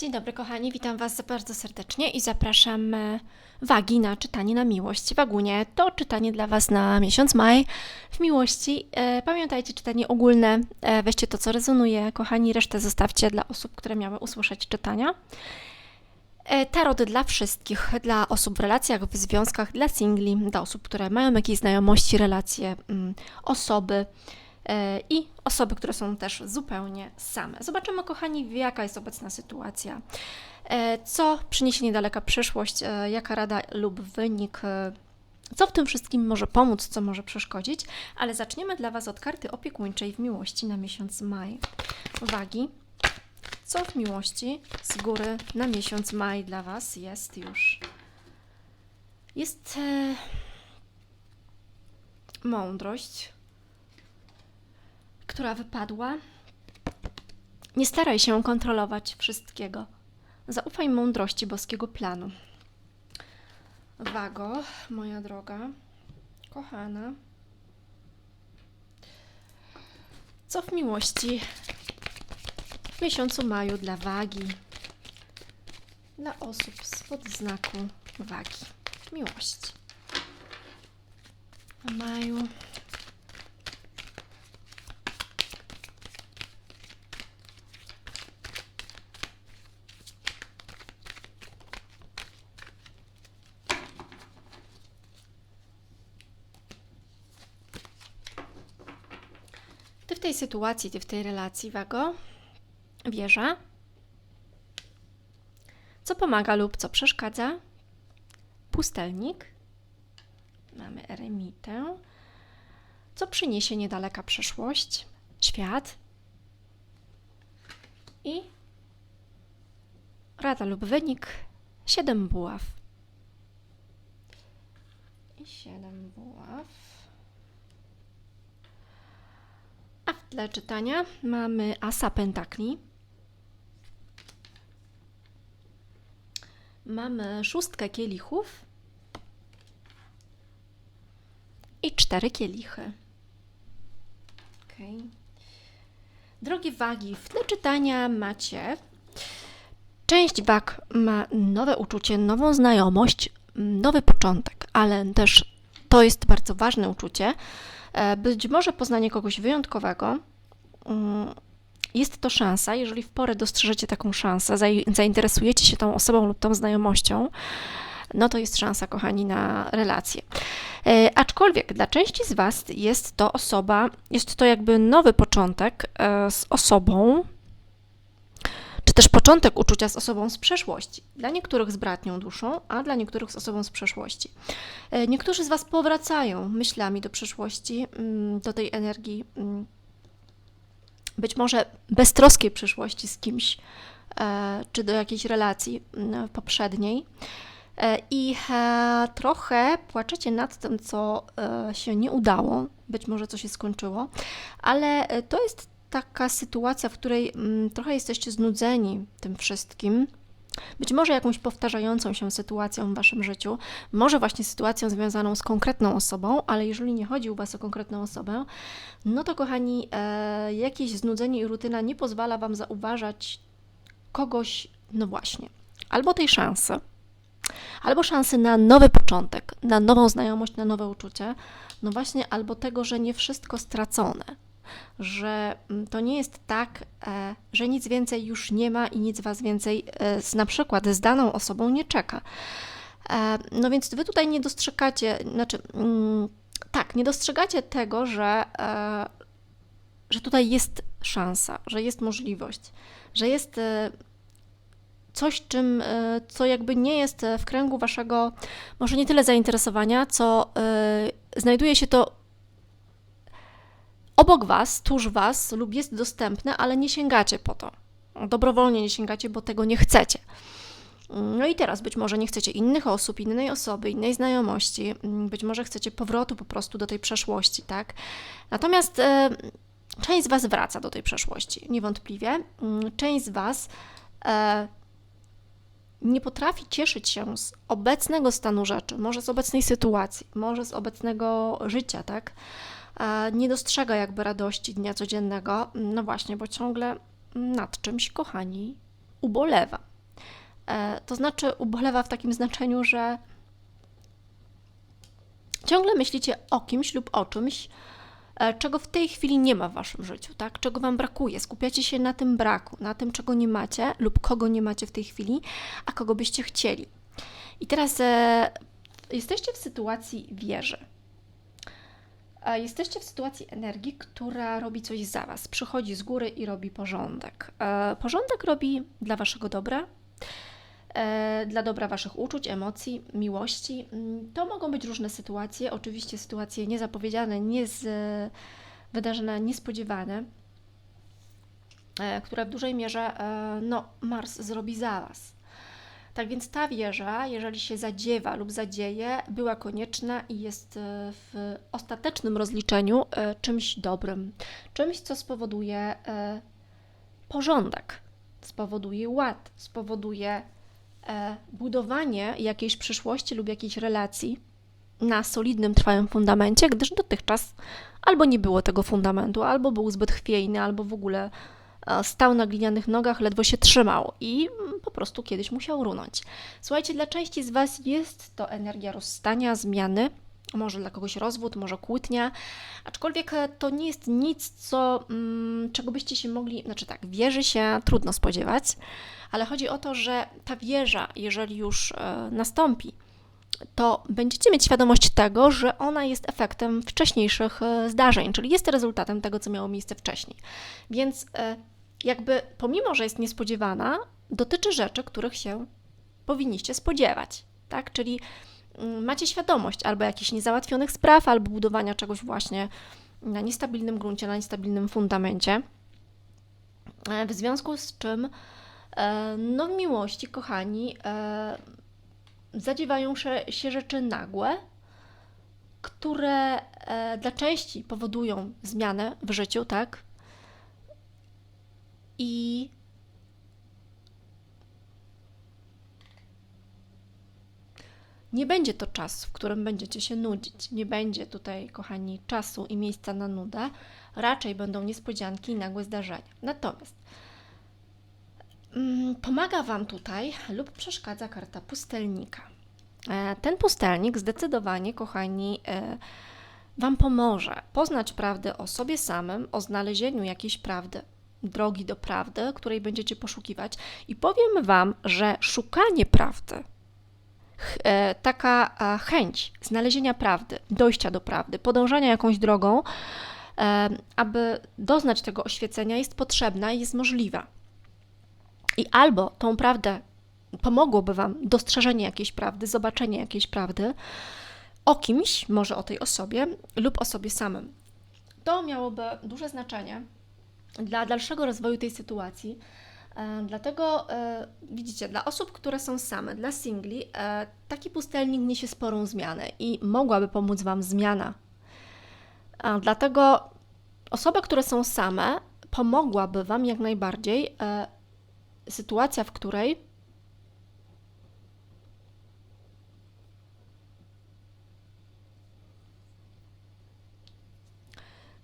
Dzień dobry, kochani, witam Was bardzo serdecznie i zapraszam e, wagi na czytanie na miłość. Wagunie to czytanie dla Was na miesiąc maj w miłości. E, Pamiętajcie, czytanie ogólne, e, weźcie to, co rezonuje, kochani, resztę zostawcie dla osób, które miały usłyszeć czytania. Tarot dla wszystkich, dla osób w relacjach, w związkach, dla singli, dla osób, które mają jakieś znajomości, relacje, mm, osoby i osoby, które są też zupełnie same. Zobaczymy, kochani, jaka jest obecna sytuacja, e, co przyniesie niedaleka przyszłość, e, jaka rada lub wynik. e, Co w tym wszystkim może pomóc, co może przeszkodzić, ale zaczniemy dla Was od karty opiekuńczej w miłości na miesiąc maj. Wagi, co w miłości z góry na miesiąc maj dla Was jest już? Jest e, mądrość, która wypadła. Nie staraj się kontrolować wszystkiego. Zaufaj mądrości boskiego planu. Wago, moja droga, kochana. Co w miłości w miesiącu maju dla wagi, dla osób spod znaku wagi, miłości. W maju. Tej sytuacji, w tej relacji, Wago, wieża, co pomaga lub co przeszkadza, pustelnik, mamy eremitę, co przyniesie niedaleka przyszłość, świat? I rada lub wynik, siedem buław. I siedem buław. A w tle czytania mamy asa pentakli. Mamy szóstkę kielichów i cztery kielichy. Okay. Drogie wagi, w tle czytania macie. Część wag ma nowe uczucie, nową znajomość, nowy początek, ale też to jest bardzo ważne uczucie. E, Być może poznanie kogoś wyjątkowego. Mm, Jest to szansa, jeżeli w porę dostrzeżecie taką szansę, zainteresujecie się tą osobą lub tą znajomością, no to jest szansa, kochani, na relację. E, Aczkolwiek dla części z Was jest to osoba, jest to jakby nowy początek e, z osobą, też początek uczucia z osobą z przeszłości. Dla niektórych z bratnią duszą, a dla niektórych z osobą z przeszłości. E, Niektórzy z Was powracają myślami do przeszłości, mm, do tej energii, mm, być może beztroskiej przyszłości z kimś, e, czy do jakiejś relacji mm, poprzedniej. E, I trochę płaczecie nad tym, co się nie udało, być może co się skończyło, ale to jest taka sytuacja, w której mm, trochę jesteście znudzeni tym wszystkim. Być może jakąś powtarzającą się sytuacją w waszym życiu, może właśnie sytuacją związaną z konkretną osobą, ale jeżeli nie chodzi u was o konkretną osobę, no to kochani, e, jakieś znudzenie i rutyna nie pozwala wam zauważać kogoś, no właśnie, albo tej szansy, albo szansy na nowy początek, na nową znajomość, na nowe uczucie, no właśnie, albo tego, że nie wszystko stracone, że mm, to nie jest tak, e, że nic więcej już nie ma i nic was więcej e, z, na przykład z daną osobą nie czeka. E, no więc wy tutaj nie dostrzegacie, znaczy, mm, tak, nie dostrzegacie tego, że, że tutaj jest szansa, że jest możliwość, że jest coś, czym, co jakby nie jest w kręgu waszego, może nie tyle zainteresowania, co znajduje się to obok was, tuż was lub jest dostępne, ale nie sięgacie po to. Dobrowolnie nie sięgacie, bo tego nie chcecie. No i teraz być może nie chcecie innych osób, innej osoby, innej znajomości, być może chcecie powrotu po prostu do tej przeszłości, tak? Natomiast e, część z Was wraca do tej przeszłości, niewątpliwie. Część z Was e, nie potrafi cieszyć się z obecnego stanu rzeczy, może z obecnej sytuacji, może z obecnego życia, tak? Nie dostrzega jakby radości dnia codziennego, no właśnie, bo ciągle nad czymś, kochani, ubolewa. E, to znaczy ubolewa w takim znaczeniu, że ciągle myślicie o kimś lub o czymś, e, czego w tej chwili nie ma w waszym życiu, tak? Czego wam brakuje. Skupiacie się na tym braku, na tym, czego nie macie lub kogo nie macie w tej chwili, a kogo byście chcieli. I teraz e, jesteście w sytuacji wieży. E, Jesteście w sytuacji energii, która robi coś za Was, przychodzi z góry i robi porządek. E, Porządek robi dla Waszego dobra, e, dla dobra Waszych uczuć, emocji, miłości. Mm, To mogą być różne sytuacje, oczywiście sytuacje niezapowiedziane, niez, wydarzenia niespodziewane, które w dużej mierze no, Mars zrobi za Was. Tak więc ta wieża, jeżeli się zadziewa lub zadzieje, była konieczna i jest e, w ostatecznym rozliczeniu e, czymś dobrym, czymś, co spowoduje e, porządek, spowoduje ład, spowoduje budowanie jakiejś przyszłości lub jakiejś relacji na solidnym, trwałym fundamencie, gdyż dotychczas albo nie było tego fundamentu, albo był zbyt chwiejny, albo w ogóle stał na glinianych nogach, ledwo się trzymał. I mm, po prostu kiedyś musiał runąć. Słuchajcie, dla części z Was jest to energia rozstania, zmiany, może dla kogoś rozwód, może kłótnia, aczkolwiek e, to nie jest nic, co, mm, czego byście się mogli, znaczy tak, wieży się trudno spodziewać, ale chodzi o to, że ta wieża, jeżeli już e, nastąpi, to będziecie mieć świadomość tego, że ona jest efektem wcześniejszych e, zdarzeń, czyli jest rezultatem tego, co miało miejsce wcześniej. Więc jakby pomimo, że jest niespodziewana, dotyczy rzeczy, których się powinniście spodziewać, tak? Czyli mm, macie świadomość albo jakichś niezałatwionych spraw, albo budowania czegoś właśnie na niestabilnym gruncie, na niestabilnym fundamencie. E, W związku z czym, e, no w miłości, kochani, e, zadziewają się, rzeczy nagłe, które dla części powodują zmianę w życiu, tak? I nie będzie to czas, w którym będziecie się nudzić. Nie będzie tutaj, kochani, czasu i miejsca na nudę. Raczej będą niespodzianki i nagłe zdarzenia. Natomiast mm, pomaga Wam tutaj lub przeszkadza karta pustelnika. E, Ten pustelnik zdecydowanie, kochani, e, Wam pomoże poznać prawdę o sobie samym, o znalezieniu jakiejś prawdy, drogi do prawdy, której będziecie poszukiwać. I powiem Wam, że szukanie prawdy, taka e, chęć znalezienia prawdy, dojścia do prawdy, podążania jakąś drogą, e, aby doznać tego oświecenia, jest potrzebna i jest możliwa. I albo tą prawdę pomogłoby Wam dostrzeżenie jakiejś prawdy, zobaczenie jakiejś prawdy o kimś, może o tej osobie lub o sobie samym. To miałoby duże znaczenie dla dalszego rozwoju tej sytuacji. E, Dlatego e, widzicie, dla osób, które są same, dla singli, e, taki pustelnik niesie sporą zmianę i mogłaby pomóc Wam zmiana. Dlatego osoby, które są same, pomogłaby Wam jak najbardziej sytuacja, w której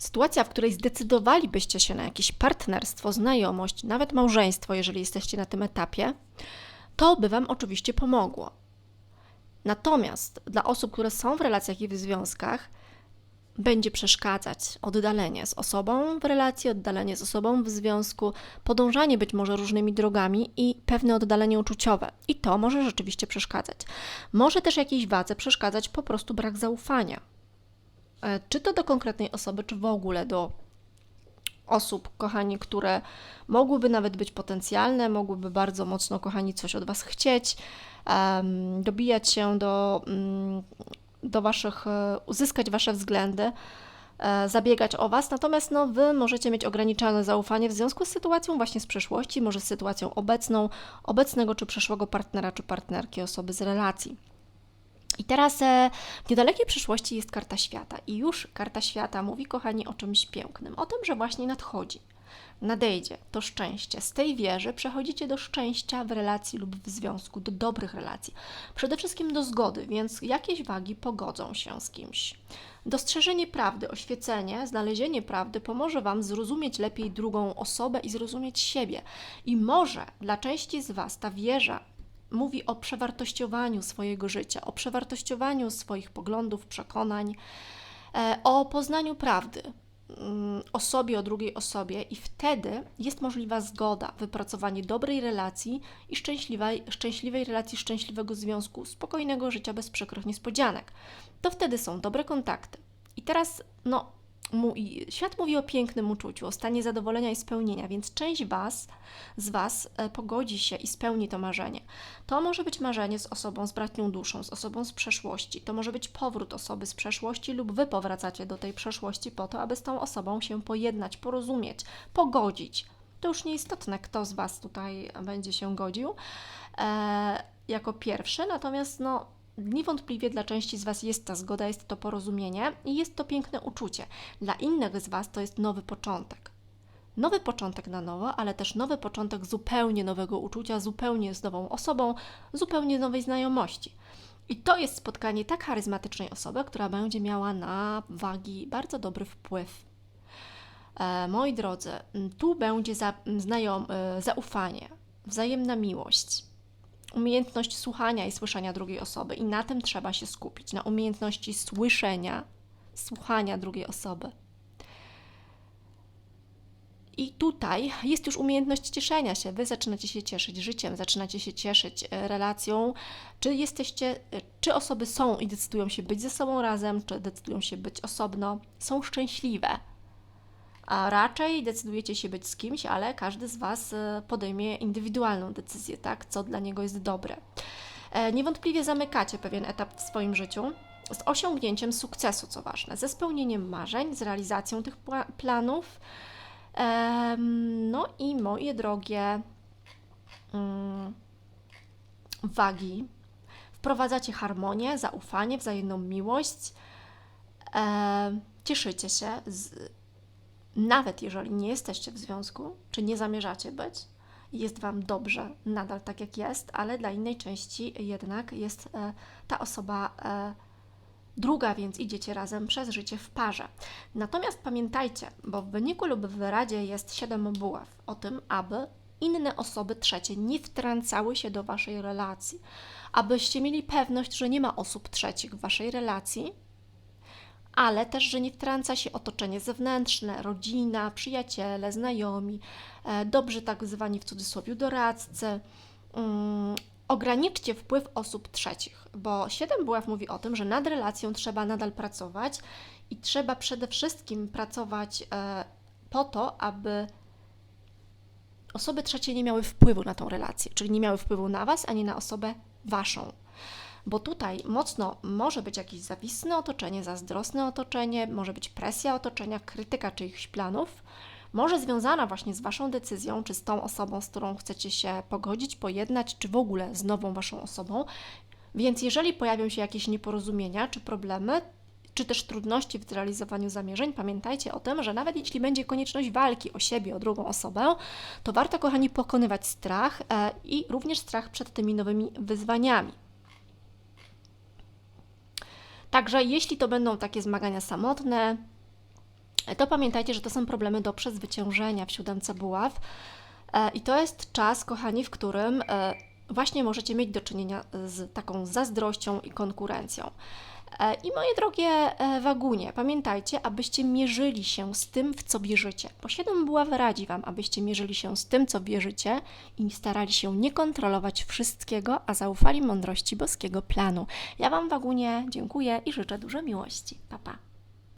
Sytuacja, w której zdecydowalibyście się na jakieś partnerstwo, znajomość, nawet małżeństwo, jeżeli jesteście na tym etapie, to by Wam oczywiście pomogło. Natomiast dla osób, które są w relacjach i w związkach, będzie przeszkadzać oddalenie z osobą w relacji, oddalenie z osobą w związku, podążanie być może różnymi drogami i pewne oddalenie uczuciowe. I to może rzeczywiście przeszkadzać. Może też jakiejś wadze przeszkadzać po prostu brak zaufania. E, Czy to do konkretnej osoby, czy w ogóle do osób, kochani, które mogłyby nawet być potencjalne, mogłyby bardzo mocno, kochani, coś od Was chcieć, dobijać się do, mm, do Waszych, e, uzyskać Wasze względy, e, zabiegać o Was, natomiast no, Wy możecie mieć ograniczone zaufanie w związku z sytuacją właśnie z przeszłości, może z sytuacją obecną, obecnego czy przeszłego partnera czy partnerki, osoby z relacji. I teraz e, w niedalekiej przyszłości jest karta świata. I już karta świata mówi, kochani, o czymś pięknym. O tym, że właśnie nadchodzi. Nadejdzie to szczęście. Z tej wieży przechodzicie do szczęścia w relacji lub w związku, do dobrych relacji. Przede wszystkim do zgody, więc jakieś wagi pogodzą się z kimś. Dostrzeżenie prawdy, oświecenie, znalezienie prawdy pomoże Wam zrozumieć lepiej drugą osobę i zrozumieć siebie. I może dla części z Was ta wieża mówi o przewartościowaniu swojego życia, o przewartościowaniu swoich poglądów, przekonań, e, o poznaniu prawdy mm, o sobie, o drugiej osobie, i wtedy jest możliwa zgoda, wypracowanie dobrej relacji i szczęśliwej, szczęśliwej relacji, szczęśliwego związku, spokojnego życia bez przykrych niespodzianek. To wtedy są dobre kontakty. I teraz, no, świat mówi o pięknym uczuciu, o stanie zadowolenia i spełnienia, więc część was, z Was e, pogodzi się i spełni to marzenie. To może być marzenie z osobą z bratnią duszą, z osobą z przeszłości. To może być powrót osoby z przeszłości, lub Wy powracacie do tej przeszłości po to, aby z tą osobą się pojednać, porozumieć, pogodzić. To już nieistotne, kto z Was tutaj będzie się godził e, jako pierwszy, natomiast no, Niewątpliwie dla części z Was jest ta zgoda, jest to porozumienie i jest to piękne uczucie. Dla innych z Was to jest nowy początek. Nowy początek na nowo, ale też nowy początek zupełnie nowego uczucia, zupełnie z nową osobą, zupełnie nowej znajomości. I to jest spotkanie tak charyzmatycznej osoby, która będzie miała na wagi bardzo dobry wpływ. E, moi drodzy, tu będzie za, znajom, e, zaufanie, wzajemna miłość umiejętność słuchania i słyszenia drugiej osoby, i na tym trzeba się skupić na umiejętności słyszenia, słuchania drugiej osoby. I tutaj jest już umiejętność cieszenia się. Wy zaczynacie się cieszyć życiem, zaczynacie się cieszyć e, relacją. Czy jesteście, e, czy osoby są i decydują się być ze sobą razem, czy decydują się być osobno, są szczęśliwe a raczej decydujecie się być z kimś, ale każdy z Was e, podejmie indywidualną decyzję, tak, co dla niego jest dobre. E, niewątpliwie zamykacie pewien etap w swoim życiu z osiągnięciem sukcesu, co ważne, ze spełnieniem marzeń, z realizacją tych planów. No i moje drogie mm, wagi, wprowadzacie harmonię, zaufanie, wzajemną miłość. Cieszycie się z nawet jeżeli nie jesteście w związku, czy nie zamierzacie być, jest Wam dobrze, nadal tak jak jest, ale dla innej części jednak jest e, ta osoba e, druga, więc idziecie razem przez życie w parze. Natomiast pamiętajcie, bo w wyniku lub w radzie jest siedem buław o tym, aby inne osoby trzecie nie wtrącały się do Waszej relacji, abyście mieli pewność, że nie ma osób trzecich w Waszej relacji, ale też, że nie wtrąca się otoczenie zewnętrzne, rodzina, przyjaciele, znajomi, e, dobrze tak zwani w cudzysłowie doradcy. Um, ograniczcie wpływ osób trzecich, bo siedem buław mówi o tym, że nad relacją trzeba nadal pracować i trzeba przede wszystkim pracować e, po to, aby osoby trzecie nie miały wpływu na tą relację, czyli nie miały wpływu na Was, ani na osobę Waszą bo tutaj mocno może być jakieś zawisne otoczenie, zazdrosne otoczenie, może być presja otoczenia, krytyka czyichś planów, może związana właśnie z Waszą decyzją, czy z tą osobą, z którą chcecie się pogodzić, pojednać, czy w ogóle z nową Waszą osobą. Więc jeżeli pojawią się jakieś nieporozumienia czy problemy, czy też trudności w zrealizowaniu zamierzeń, pamiętajcie o tym, że nawet jeśli będzie konieczność walki o siebie, o drugą osobę, to warto, kochani, pokonywać strach e, i również strach przed tymi nowymi wyzwaniami. Także jeśli to będą takie zmagania samotne, to pamiętajcie, że to są problemy do przezwyciężenia w siódemce buław. E, I to jest czas, kochani, w którym e, właśnie możecie mieć do czynienia z taką zazdrością i konkurencją. E, I moje drogie e, wagunie, pamiętajcie, abyście mierzyli się z tym, w co wierzycie, bo siedem buław radzi Wam, abyście mierzyli się z tym, co wierzycie i starali się nie kontrolować wszystkiego, a zaufali mądrości boskiego planu. Ja Wam, wagunie, dziękuję i życzę dużo miłości. Pa, pa.